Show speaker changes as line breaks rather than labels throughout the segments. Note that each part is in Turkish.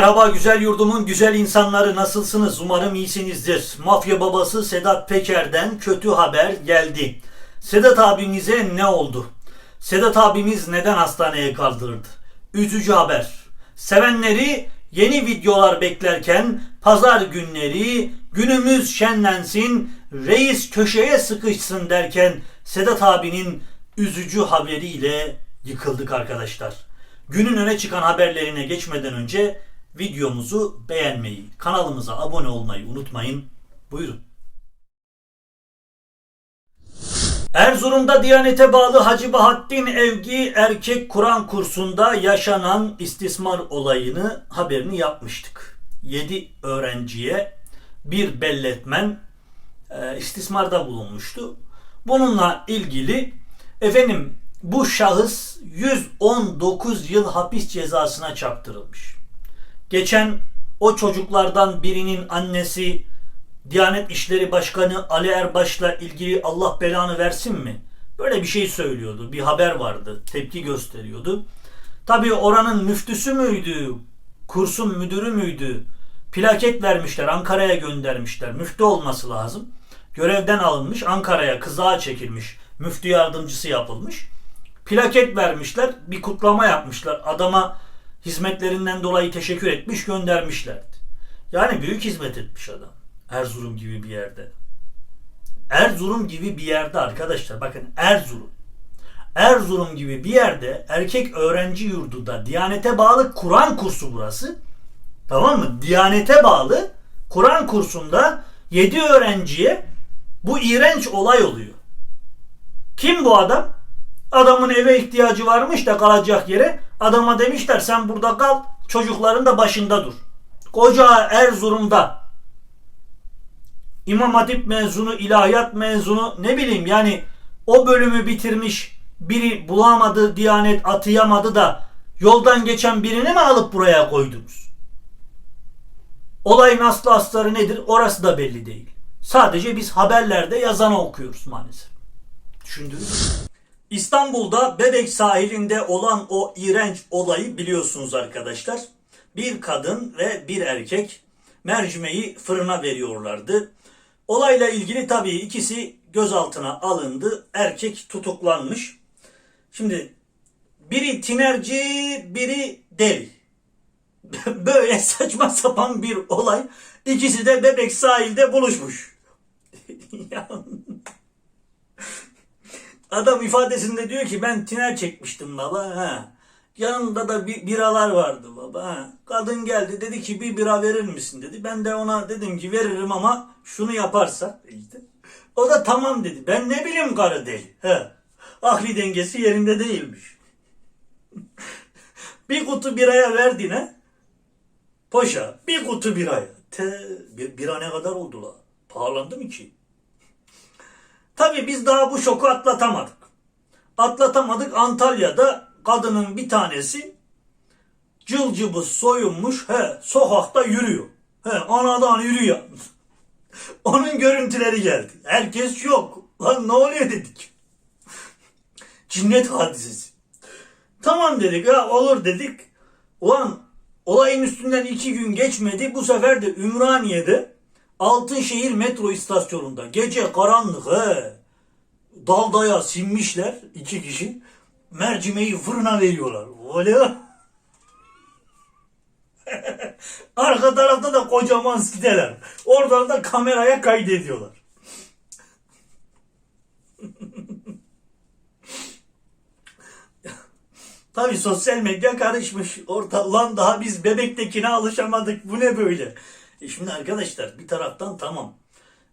Merhaba güzel yurdumun güzel insanları nasılsınız? Umarım iyisinizdir. Mafya babası Sedat Peker'den kötü haber geldi. Sedat abimize ne oldu? Sedat abimiz neden hastaneye kaldırıldı? Üzücü haber. Sevenleri yeni videolar beklerken pazar günleri günümüz şenlensin, reis köşeye sıkışsın derken Sedat abinin üzücü haberiyle yıkıldık arkadaşlar. Günün öne çıkan haberlerine geçmeden önce videomuzu beğenmeyi, kanalımıza abone olmayı unutmayın. Buyurun. Erzurum'da Diyanete bağlı Hacı Bahattin Evgi Erkek Kur'an kursunda yaşanan istismar olayını haberini yapmıştık. 7 öğrenciye bir belletmen e, istismarda bulunmuştu. Bununla ilgili efendim bu şahıs 119 yıl hapis cezasına çarptırılmış. Geçen o çocuklardan birinin annesi Diyanet İşleri Başkanı Ali Erbaş'la ilgili Allah belanı versin mi? Böyle bir şey söylüyordu. Bir haber vardı. Tepki gösteriyordu. Tabii oranın müftüsü müydü? Kursun müdürü müydü? Plaket vermişler. Ankara'ya göndermişler. Müftü olması lazım. Görevden alınmış. Ankara'ya kızağa çekilmiş. Müftü yardımcısı yapılmış. Plaket vermişler. Bir kutlama yapmışlar. Adama hizmetlerinden dolayı teşekkür etmiş göndermişlerdi. Yani büyük hizmet etmiş adam. Erzurum gibi bir yerde. Erzurum gibi bir yerde arkadaşlar bakın Erzurum. Erzurum gibi bir yerde erkek öğrenci yurdu da Diyanete bağlı Kur'an kursu burası. Tamam mı? Diyanete bağlı Kur'an kursunda 7 öğrenciye bu iğrenç olay oluyor. Kim bu adam? Adamın eve ihtiyacı varmış da kalacak yere. Adama demişler sen burada kal çocukların da başında dur. Koca Erzurum'da İmam Hatip mezunu, ilahiyat mezunu ne bileyim yani o bölümü bitirmiş biri bulamadı, diyanet atayamadı da yoldan geçen birini mi alıp buraya koydunuz? Olayın aslı astarı nedir orası da belli değil. Sadece biz haberlerde yazanı okuyoruz maalesef. Düşündünüz mü? İstanbul'da Bebek sahilinde olan o iğrenç olayı biliyorsunuz arkadaşlar. Bir kadın ve bir erkek mercimeği fırına veriyorlardı. Olayla ilgili tabii ikisi gözaltına alındı. Erkek tutuklanmış. Şimdi biri tinerci, biri deli. Böyle saçma sapan bir olay. İkisi de Bebek sahilde buluşmuş. Ya. Adam ifadesinde diyor ki ben tiner çekmiştim baba. Ha. Yanımda da bir biralar vardı baba. Ha. Kadın geldi dedi ki bir bira verir misin dedi. Ben de ona dedim ki veririm ama şunu yaparsa işte. O da tamam dedi. Ben ne bileyim karı deli. He. Akli dengesi yerinde değilmiş. bir kutu biraya verdiğine poşa bir kutu biraya. Te, bir, bira ne kadar oldu la? Pahalandı mı ki? Tabii biz daha bu şoku atlatamadık. Atlatamadık Antalya'da kadının bir tanesi cılcıbı soyunmuş he sokakta yürüyor. He anadan yürüyor. Onun görüntüleri geldi. Herkes yok. Lan ne oluyor dedik. Cinnet hadisesi. Tamam dedik ha olur dedik. Ulan olayın üstünden iki gün geçmedi. Bu sefer de Ümraniye'de Altınşehir metro istasyonunda gece karanlık he. Daldaya sinmişler iki kişi. Mercimeği fırına veriyorlar. Öyle Arka tarafta da kocaman siteler. Oradan da kameraya kaydediyorlar. Tabi sosyal medya karışmış. Orta lan daha biz bebektekine alışamadık. Bu ne böyle? E şimdi arkadaşlar bir taraftan tamam.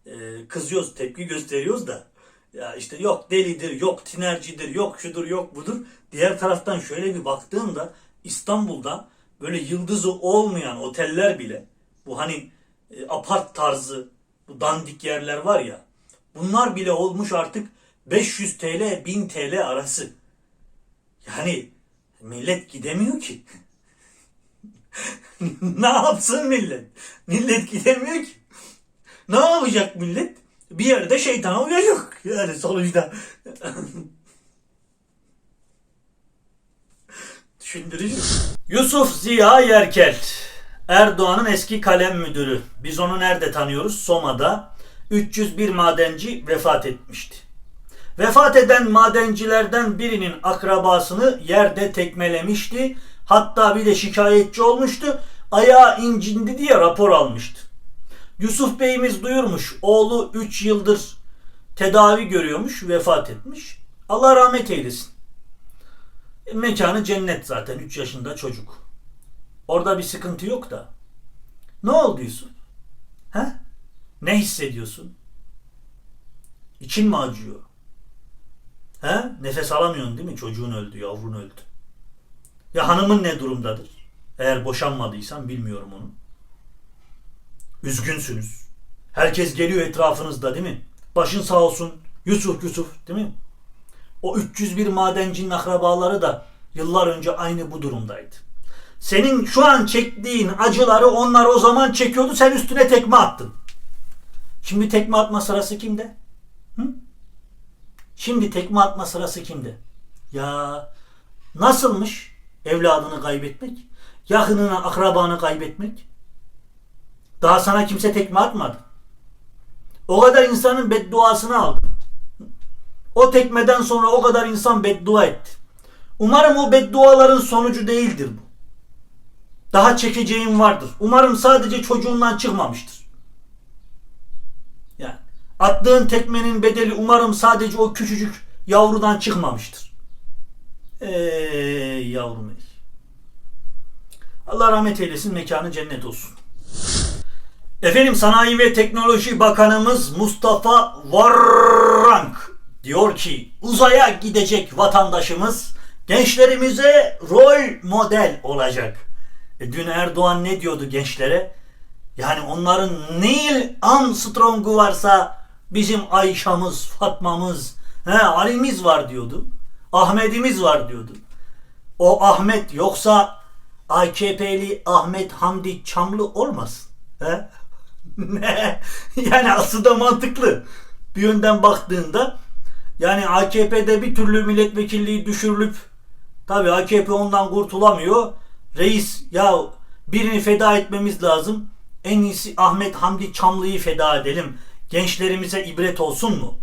Ee, kızıyoruz, tepki gösteriyoruz da. Ya işte yok delidir, yok tinercidir, yok şudur, yok budur. Diğer taraftan şöyle bir baktığımda İstanbul'da böyle yıldızı olmayan oteller bile bu hani e, apart tarzı bu dandik yerler var ya bunlar bile olmuş artık 500 TL 1000 TL arası. Yani millet gidemiyor ki. ne yapsın millet? Millet gidemiyor ki. Ne yapacak millet? Bir yerde şeytana uyacak. Yani sonuçta. Düşündürücü. Yusuf Ziya Yerkel. Erdoğan'ın eski kalem müdürü. Biz onu nerede tanıyoruz? Soma'da 301 madenci vefat etmişti. Vefat eden madencilerden birinin akrabasını yerde tekmelemişti. Hatta bir de şikayetçi olmuştu. Ayağı incindi diye rapor almıştı. Yusuf Bey'imiz duyurmuş. Oğlu 3 yıldır tedavi görüyormuş, vefat etmiş. Allah rahmet eylesin. E, Mekanı cennet zaten 3 yaşında çocuk. Orada bir sıkıntı yok da. Ne oldu Yusuf? He? Ne hissediyorsun? İçin mi acıyor? He? Nefes alamıyorsun değil mi? Çocuğun öldü, yavrun öldü. Ya hanımın ne durumdadır? Eğer boşanmadıysan bilmiyorum onu. Üzgünsünüz. Herkes geliyor etrafınızda değil mi? Başın sağ olsun. Yusuf Yusuf değil mi? O 301 madencinin akrabaları da yıllar önce aynı bu durumdaydı. Senin şu an çektiğin acıları onlar o zaman çekiyordu. Sen üstüne tekme attın. Şimdi tekme atma sırası kimde? Hı? Şimdi tekme atma sırası kimde? Ya nasılmış evladını kaybetmek? Yakınını, akrabanı kaybetmek? Daha sana kimse tekme atmadı. O kadar insanın bedduasını aldın. O tekmeden sonra o kadar insan beddua etti. Umarım o bedduaların sonucu değildir bu. Daha çekeceğin vardır. Umarım sadece çocuğundan çıkmamıştır. Yani attığın tekmenin bedeli umarım sadece o küçücük yavrudan çıkmamıştır. Ey yavrum. Allah rahmet eylesin mekanı cennet olsun. Efendim Sanayi ve Teknoloji Bakanımız Mustafa Varrank diyor ki uzaya gidecek vatandaşımız gençlerimize rol model olacak. E, dün Erdoğan ne diyordu gençlere? Yani onların Neil Armstrong'u varsa bizim Ayşa'mız, Fatma'mız, he, Ali'miz var diyordu. Ahmet'imiz var diyordu. O Ahmet yoksa AKP'li Ahmet Hamdi Çamlı olmasın. He? ne? Yani aslında mantıklı. Bir yönden baktığında yani AKP'de bir türlü milletvekilliği düşürülüp tabi AKP ondan kurtulamıyor. Reis ya birini feda etmemiz lazım. En iyisi Ahmet Hamdi Çamlı'yı feda edelim. Gençlerimize ibret olsun mu?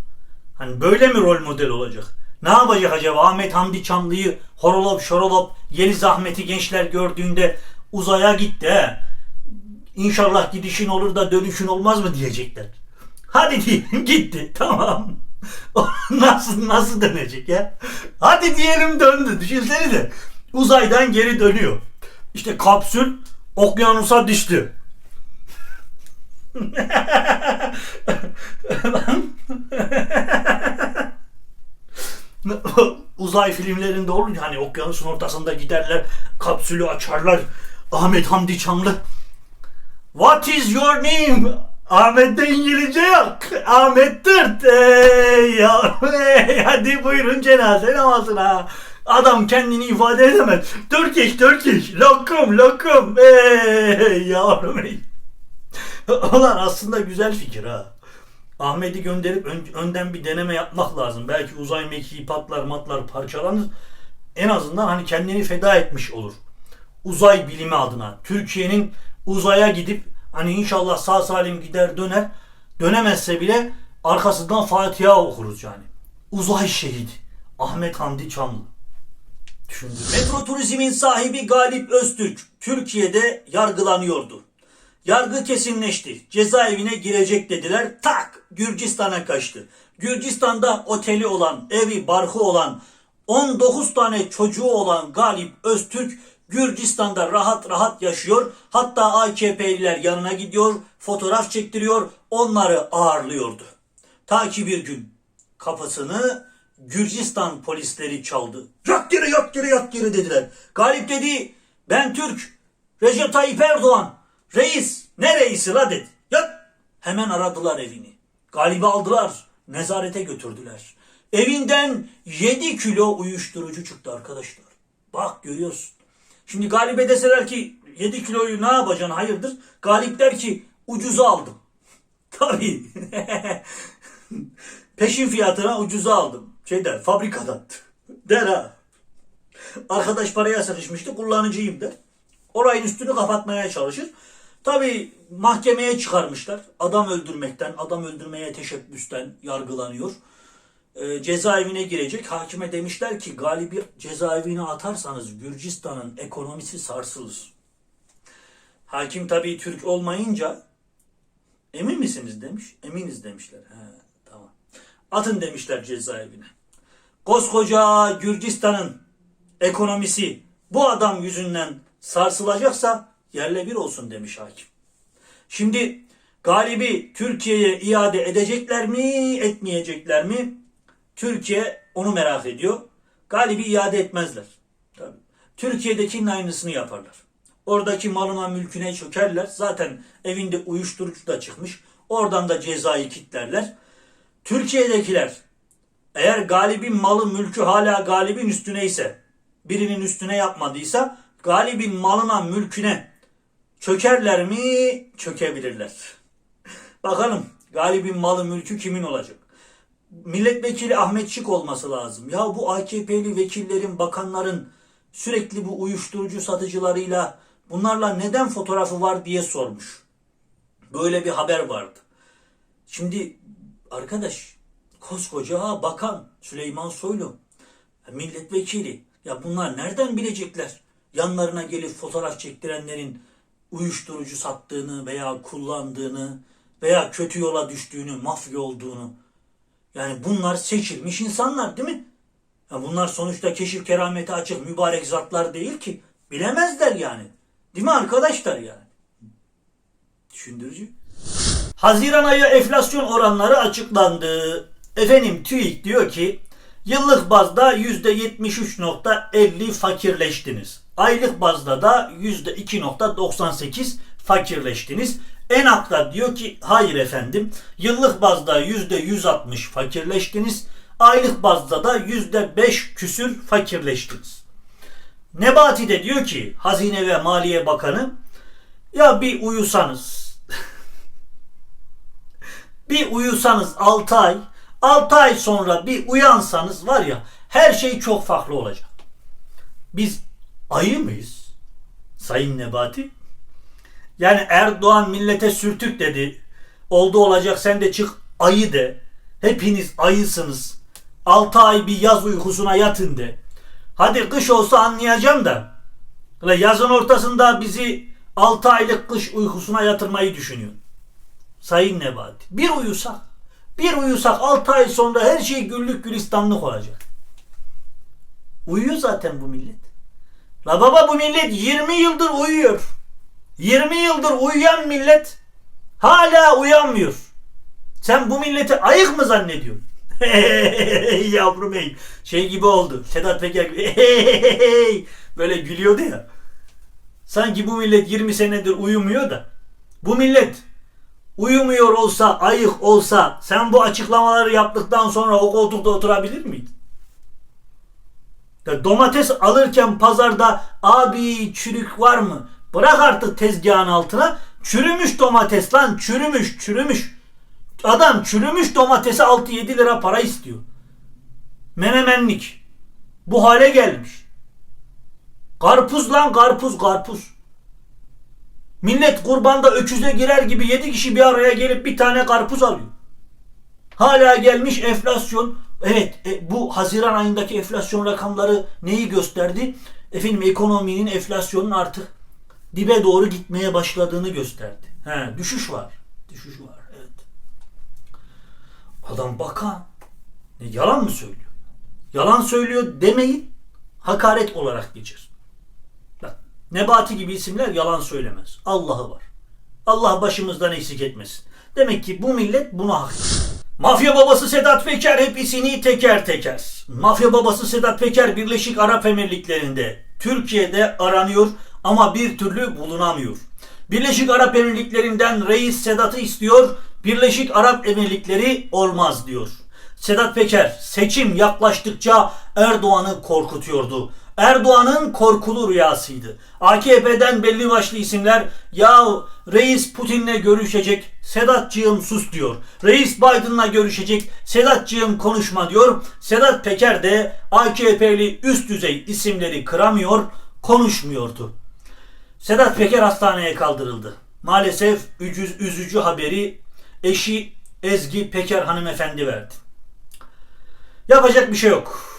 Hani böyle mi rol model olacak? Ne yapacak acaba Ahmet Hamdi Çamlı'yı horolop şorolop Yeliz Ahmet'i gençler gördüğünde uzaya gitti he. İnşallah gidişin olur da dönüşün olmaz mı diyecekler. Hadi diyelim gitti tamam. nasıl nasıl dönecek ya? Hadi diyelim döndü. Düşünsenize. Uzaydan geri dönüyor. İşte kapsül okyanusa düştü. Uzay filmlerinde olur ya hani okyanusun ortasında giderler kapsülü açarlar Ahmet Hamdi Çamlı What is your name? Ahmet'te İngilizce yok. Ahmet Tırt. Yavrum, ey, hadi buyurun cenaze namazına. Adam kendini ifade edemez. Turkish, Turkish. Lokum, lokum. Ey yavrum. Ulan aslında güzel fikir ha. Ahmet'i gönderip ön- önden bir deneme yapmak lazım. Belki uzay mekiği patlar matlar parçalanır. En azından hani kendini feda etmiş olur. Uzay bilimi adına. Türkiye'nin uzaya gidip hani inşallah sağ salim gider döner. Dönemezse bile arkasından Fatiha okuruz yani. Uzay şehidi. Ahmet Hamdi Çamlı. Düşündüm. Metro Turizm'in sahibi Galip Öztürk Türkiye'de yargılanıyordu. Yargı kesinleşti. Cezaevine girecek dediler. Tak Gürcistan'a kaçtı. Gürcistan'da oteli olan, evi, barkı olan, 19 tane çocuğu olan Galip Öztürk Gürcistan'da rahat rahat yaşıyor. Hatta AKP'liler yanına gidiyor, fotoğraf çektiriyor, onları ağırlıyordu. Ta ki bir gün kapısını Gürcistan polisleri çaldı. Yat geri yat geri yat geri dediler. Galip dedi ben Türk. Recep Tayyip Erdoğan. Reis. Ne reisi la dedi. Yat. Hemen aradılar evini. Galip'i aldılar. Nezarete götürdüler. Evinden 7 kilo uyuşturucu çıktı arkadaşlar. Bak görüyorsun. Şimdi Galip'e deseler ki 7 kiloyu ne yapacaksın hayırdır? Galip der ki ucuza aldım. Tabii. Peşin fiyatına ucuza aldım. Şeyden fabrikadan. Der ha. Arkadaş paraya sıkışmıştı kullanıcıyım der. Olayın üstünü kapatmaya çalışır. Tabi mahkemeye çıkarmışlar. Adam öldürmekten, adam öldürmeye teşebbüsten yargılanıyor. Ee, cezaevine girecek. Hakime demişler ki galibi cezaevine atarsanız Gürcistan'ın ekonomisi sarsılır. Hakim tabii Türk olmayınca emin misiniz demiş. Eminiz demişler. He, tamam. Atın demişler cezaevine. Koskoca Gürcistan'ın ekonomisi bu adam yüzünden sarsılacaksa yerle bir olsun demiş hakim. Şimdi galibi Türkiye'ye iade edecekler mi, etmeyecekler mi? Türkiye onu merak ediyor. Galibi iade etmezler. Tabii. Türkiye'dekinin aynısını yaparlar. Oradaki malına mülküne çökerler. Zaten evinde uyuşturucu da çıkmış. Oradan da cezayı kitlerler. Türkiye'dekiler eğer galibin malı mülkü hala galibin üstüne ise birinin üstüne yapmadıysa galibin malına mülküne çökerler mi? Çökebilirler. Bakalım galibin malı mülkü kimin olacak? Milletvekili Ahmet Şık olması lazım. Ya bu AKP'li vekillerin, bakanların sürekli bu uyuşturucu satıcılarıyla bunlarla neden fotoğrafı var diye sormuş. Böyle bir haber vardı. Şimdi arkadaş koskoca bakan Süleyman Soylu milletvekili ya bunlar nereden bilecekler yanlarına gelip fotoğraf çektirenlerin uyuşturucu sattığını veya kullandığını veya kötü yola düştüğünü, mafya olduğunu. Yani bunlar seçilmiş insanlar değil mi? Ya bunlar sonuçta keşif kerameti açık mübarek zatlar değil ki. Bilemezler yani. Değil mi arkadaşlar yani? Düşündürücü. Haziran ayı enflasyon oranları açıklandı. Efendim TÜİK diyor ki yıllık bazda %73.50 fakirleştiniz. Aylık bazda da %2.98 fakirleştiniz. Enak'ta diyor ki hayır efendim yıllık bazda %160 fakirleştiniz. Aylık bazda da %5 küsür fakirleştiniz. Nebati de diyor ki Hazine ve Maliye Bakanı ya bir uyusanız bir uyusanız 6 ay 6 ay sonra bir uyansanız var ya her şey çok farklı olacak. Biz ayı mıyız? Sayın Nebati. Yani Erdoğan millete sürtük dedi. Oldu olacak sen de çık ayı de. Hepiniz ayısınız. 6 ay bir yaz uykusuna yatın de. Hadi kış olsa anlayacağım da. Yazın ortasında bizi 6 aylık kış uykusuna yatırmayı düşünüyor. Sayın Nebati. Bir uyusak, bir uyusak 6 ay sonra her şey güllük gülistanlık olacak. Uyuyor zaten bu millet. La baba bu millet 20 yıldır uyuyor. 20 yıldır uyuyan millet hala uyanmıyor. Sen bu milleti ayık mı zannediyorsun? Yavrum hey. Şey gibi oldu. Sedat Peker gibi. Böyle gülüyordu ya. Sanki bu millet 20 senedir uyumuyor da. Bu millet uyumuyor olsa, ayık olsa sen bu açıklamaları yaptıktan sonra o koltukta oturabilir miydin? Domates alırken pazarda abi çürük var mı? Bırak artık tezgahın altına. Çürümüş domates lan çürümüş çürümüş. Adam çürümüş domatesi 6-7 lira para istiyor. Menemenlik. Bu hale gelmiş. Karpuz lan karpuz karpuz. Millet kurbanda öküze girer gibi 7 kişi bir araya gelip bir tane karpuz alıyor. Hala gelmiş enflasyon. Evet e, bu Haziran ayındaki enflasyon rakamları neyi gösterdi? Efendim ekonominin enflasyonun artık dibe doğru gitmeye başladığını gösterdi. He, düşüş var. Düşüş var. Evet. Adam bakan. Ne, yalan mı söylüyor? Yalan söylüyor demeyin. Hakaret olarak geçer. Bak, Nebati gibi isimler yalan söylemez. Allah'ı var. Allah başımızdan eksik etmesin. Demek ki bu millet buna hak. Mafya babası Sedat Peker hepsini teker teker. Mafya babası Sedat Peker Birleşik Arap Emirlikleri'nde, Türkiye'de aranıyor ama bir türlü bulunamıyor. Birleşik Arap Emirlikleri'nden reis Sedat'ı istiyor, Birleşik Arap Emirlikleri olmaz diyor. Sedat Peker seçim yaklaştıkça Erdoğan'ı korkutuyordu. Erdoğan'ın korkulu rüyasıydı. AKP'den belli başlı isimler ya reis Putin'le görüşecek Sedatcığım sus diyor. Reis Biden'la görüşecek Sedatcığım konuşma diyor. Sedat Peker de AKP'li üst düzey isimleri kıramıyor, konuşmuyordu. Sedat Peker hastaneye kaldırıldı. Maalesef ücüz, üzücü haberi eşi Ezgi Peker hanımefendi verdi. Yapacak bir şey yok.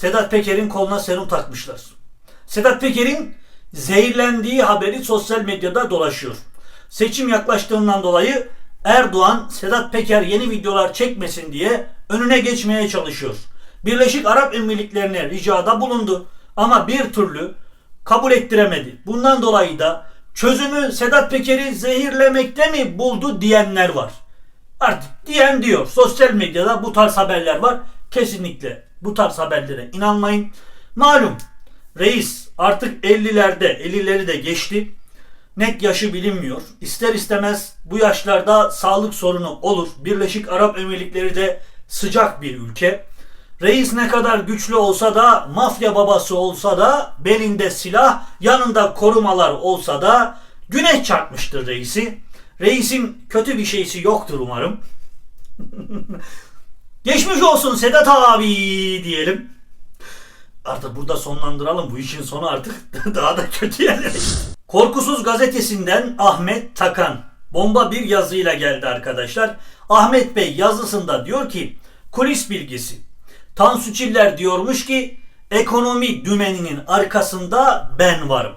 Sedat Peker'in koluna serum takmışlar. Sedat Peker'in zehirlendiği haberi sosyal medyada dolaşıyor. Seçim yaklaştığından dolayı Erdoğan Sedat Peker yeni videolar çekmesin diye önüne geçmeye çalışıyor. Birleşik Arap Emirlikleri'ne ricada bulundu ama bir türlü kabul ettiremedi. Bundan dolayı da çözümü Sedat Peker'i zehirlemekte mi buldu diyenler var. Artık diyen diyor. Sosyal medyada bu tarz haberler var. Kesinlikle bu tarz haberlere inanmayın. Malum reis artık 50'lerde 50'leri de geçti. Net yaşı bilinmiyor. İster istemez bu yaşlarda sağlık sorunu olur. Birleşik Arap Emirlikleri de sıcak bir ülke. Reis ne kadar güçlü olsa da, mafya babası olsa da, belinde silah, yanında korumalar olsa da güneş çarpmıştır reisi. Reisin kötü bir şeysi yoktur umarım. Geçmiş olsun Sedat abi diyelim. Artık burada sonlandıralım. Bu işin sonu artık daha da kötü yerlere. Korkusuz gazetesinden Ahmet Takan bomba bir yazıyla geldi arkadaşlar. Ahmet Bey yazısında diyor ki kulis bilgisi. Tansu Çiller diyormuş ki ekonomi dümeninin arkasında ben varım.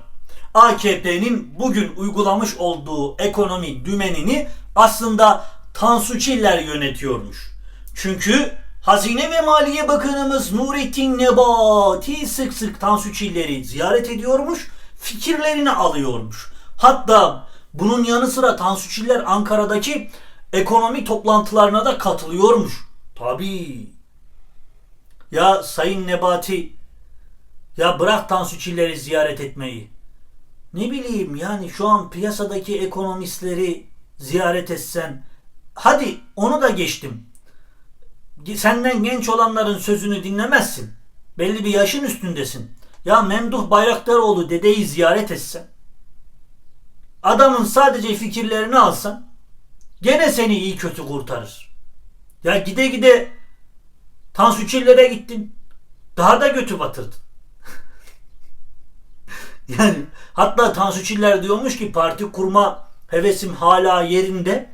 AKP'nin bugün uygulamış olduğu ekonomi dümenini aslında Tansu Çiller yönetiyormuş. Çünkü Hazine ve Maliye Bakanımız Nurettin Nebati sık sık Tansu Çiller'i ziyaret ediyormuş, fikirlerini alıyormuş. Hatta bunun yanı sıra Tansu Çiller Ankara'daki ekonomi toplantılarına da katılıyormuş. Tabii. Ya Sayın Nebati ya bırak Tansu Çiller'i ziyaret etmeyi. Ne bileyim yani şu an piyasadaki ekonomistleri ziyaret etsen hadi onu da geçtim. Senden genç olanların sözünü dinlemezsin. Belli bir yaşın üstündesin. Ya Memduh Bayraktaroğlu dedeyi ziyaret etsen. Adamın sadece fikirlerini alsan gene seni iyi kötü kurtarır. Ya gide gide Tansu Çiller'e gittin. Daha da götü batırdın. yani hatta Tansu Çiller diyormuş ki parti kurma hevesim hala yerinde.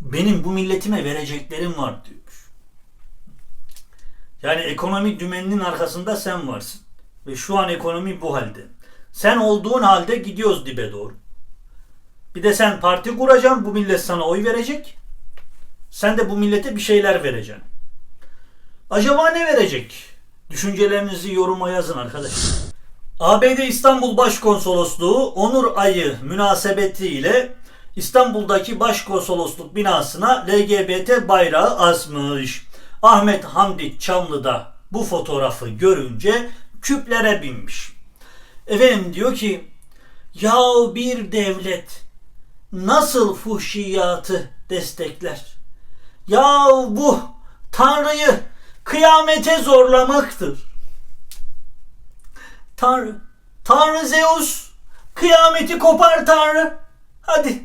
Benim bu milletime vereceklerim var diyormuş. Yani ekonomi dümeninin arkasında sen varsın. Ve şu an ekonomi bu halde. Sen olduğun halde gidiyoruz dibe doğru. Bir de sen parti kuracaksın. Bu millet sana oy verecek. Sen de bu millete bir şeyler vereceksin. Acaba ne verecek? Düşüncelerinizi yoruma yazın arkadaşlar. ABD İstanbul Başkonsolosluğu Onur Ayı münasebetiyle İstanbul'daki başkonsolosluk binasına LGBT bayrağı asmış. Ahmet Hamdi Çamlı da bu fotoğrafı görünce küplere binmiş. Efendim diyor ki ya bir devlet nasıl fuhşiyatı destekler? Ya bu Tanrı'yı kıyamete zorlamaktır. Tanrı, Tanrı Zeus kıyameti kopar Tanrı. Hadi,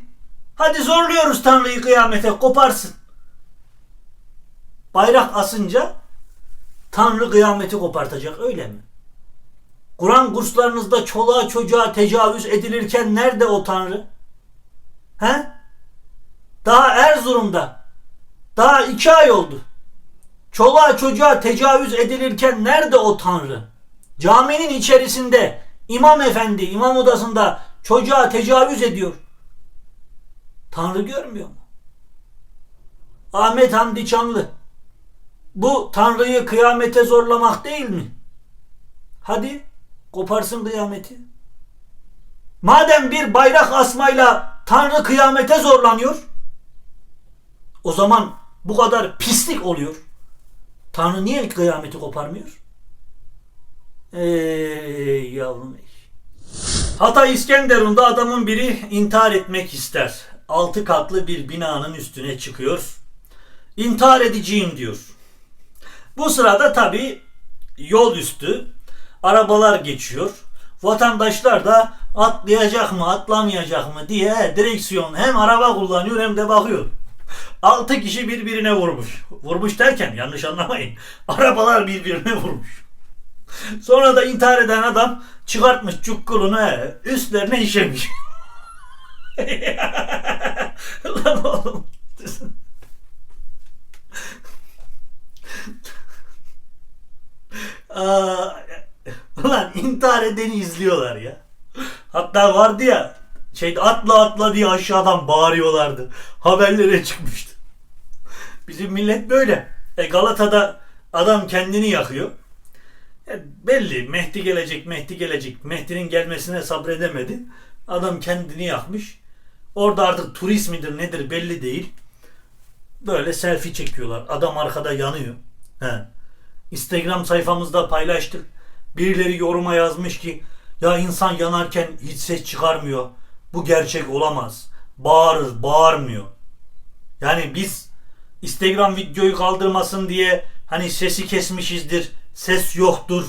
hadi zorluyoruz Tanrı'yı kıyamete koparsın. Bayrak asınca Tanrı kıyameti kopartacak öyle mi? Kur'an kurslarınızda çoluğa çocuğa tecavüz edilirken nerede o Tanrı? He? Daha Erzurum'da daha iki ay oldu. Çoluğa çocuğa tecavüz edilirken nerede o Tanrı? Caminin içerisinde imam efendi imam odasında çocuğa tecavüz ediyor. Tanrı görmüyor mu? Ahmet Hamdi Çamlı. Bu Tanrı'yı kıyamete zorlamak değil mi? Hadi koparsın kıyameti. Madem bir bayrak asmayla Tanrı kıyamete zorlanıyor, o zaman bu kadar pislik oluyor. Tanrı niye kıyameti koparmıyor? Ey yavrum ey. Hatay İskenderun'da adamın biri intihar etmek ister. Altı katlı bir binanın üstüne çıkıyor. İntihar edeceğim diyor. Bu sırada tabi yol üstü arabalar geçiyor. Vatandaşlar da atlayacak mı atlamayacak mı diye direksiyon hem araba kullanıyor hem de bakıyor. Altı kişi birbirine vurmuş. Vurmuş derken yanlış anlamayın. Arabalar birbirine vurmuş. Sonra da intihar eden adam çıkartmış cukkulunu he, üstlerine işemiş. Lan oğlum. Aa, Ulan intihar edeni izliyorlar ya. Hatta vardı ya şeyde atla atla diye aşağıdan bağırıyorlardı. Haberlere çıkmıştı. Bizim millet böyle. E Galata'da adam kendini yakıyor. E belli Mehdi gelecek, Mehdi gelecek. Mehdi'nin gelmesine sabredemedi. Adam kendini yakmış. Orada artık turist midir nedir belli değil. Böyle selfie çekiyorlar. Adam arkada yanıyor. He. Instagram sayfamızda paylaştık. Birileri yoruma yazmış ki ya insan yanarken hiç ses çıkarmıyor. Bu gerçek olamaz. Bağırır, bağırmıyor. Yani biz Instagram videoyu kaldırmasın diye hani sesi kesmişizdir, ses yoktur.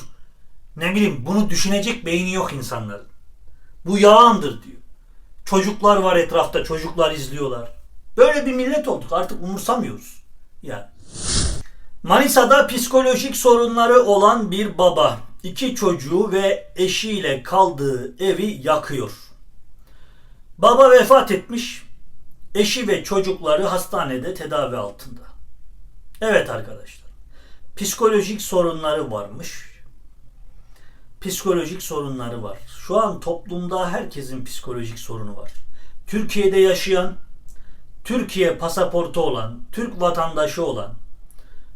Ne bileyim bunu düşünecek beyni yok insanların. Bu yağandır diyor. Çocuklar var etrafta, çocuklar izliyorlar. Böyle bir millet olduk artık umursamıyoruz. Yani. Manisa'da psikolojik sorunları olan bir baba iki çocuğu ve eşiyle kaldığı evi yakıyor. Baba vefat etmiş, eşi ve çocukları hastanede tedavi altında. Evet arkadaşlar, psikolojik sorunları varmış. Psikolojik sorunları var. Şu an toplumda herkesin psikolojik sorunu var. Türkiye'de yaşayan, Türkiye pasaportu olan, Türk vatandaşı olan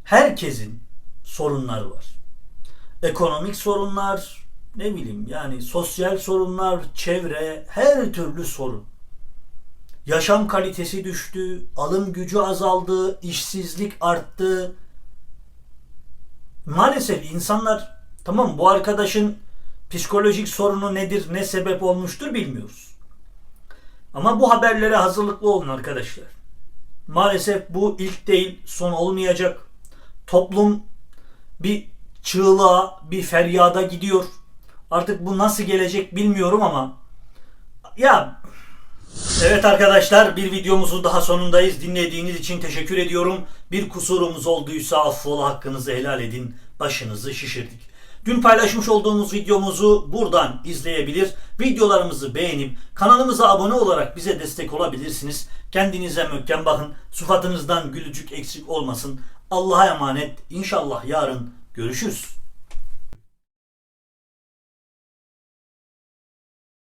herkesin sorunları var. Ekonomik sorunlar, ne bileyim yani sosyal sorunlar, çevre, her türlü sorun. Yaşam kalitesi düştü, alım gücü azaldı, işsizlik arttı. Maalesef insanlar tamam bu arkadaşın psikolojik sorunu nedir, ne sebep olmuştur bilmiyoruz. Ama bu haberlere hazırlıklı olun arkadaşlar. Maalesef bu ilk değil, son olmayacak. Toplum bir çığlığa, bir feryada gidiyor. Artık bu nasıl gelecek bilmiyorum ama ya Evet arkadaşlar bir videomuzun daha sonundayız. Dinlediğiniz için teşekkür ediyorum. Bir kusurumuz olduysa affola hakkınızı helal edin. Başınızı şişirdik. Dün paylaşmış olduğumuz videomuzu buradan izleyebilir. Videolarımızı beğenip kanalımıza abone olarak bize destek olabilirsiniz. Kendinize mökken bakın. Sıfatınızdan gülücük eksik olmasın. Allah'a emanet. İnşallah yarın görüşürüz.